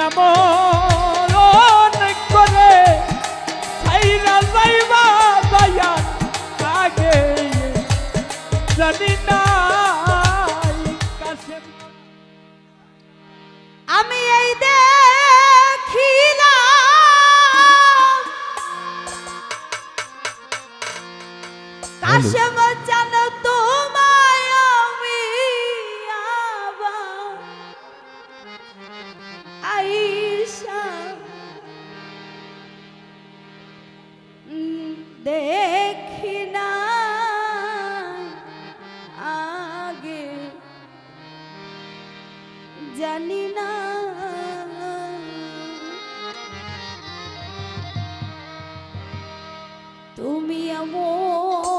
এমন করে ছাইরা যাইবা যাইয়া লাগে জানি না আমি এই দেখিলাম। কাশেম জানা তুমি আমার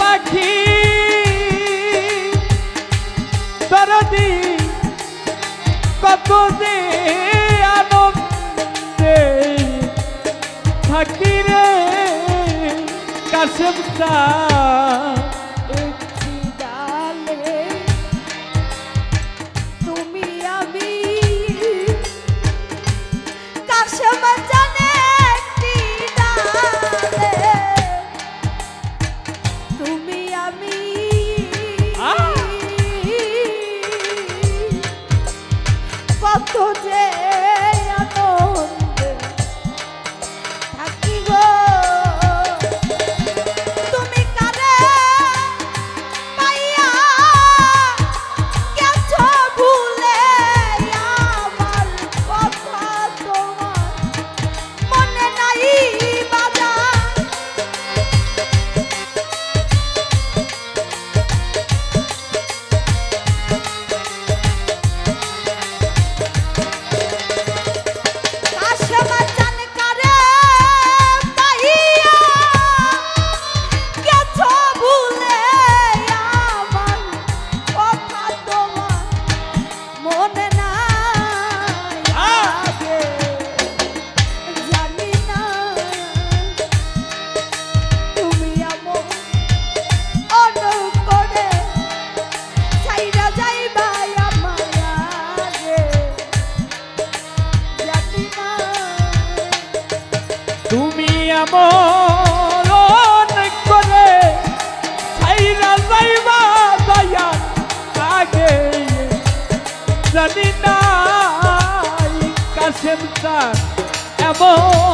পাখি। দরদি কত যে আনন্দে থাকি রে কাশেম নাই কাশেম তার এমন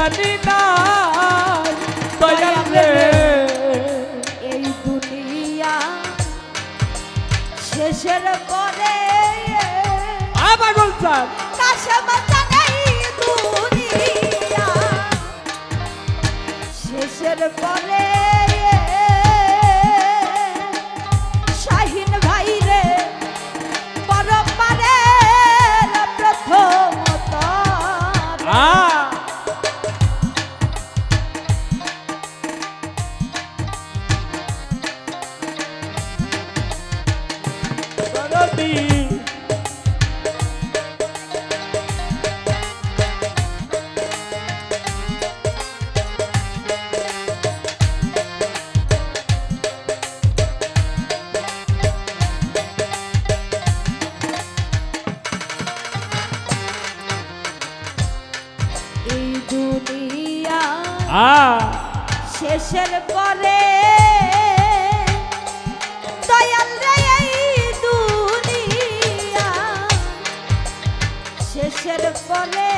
জানি না এই দুনিয়া শেষের করে আবার বাড়ি শেষের পরে telefone.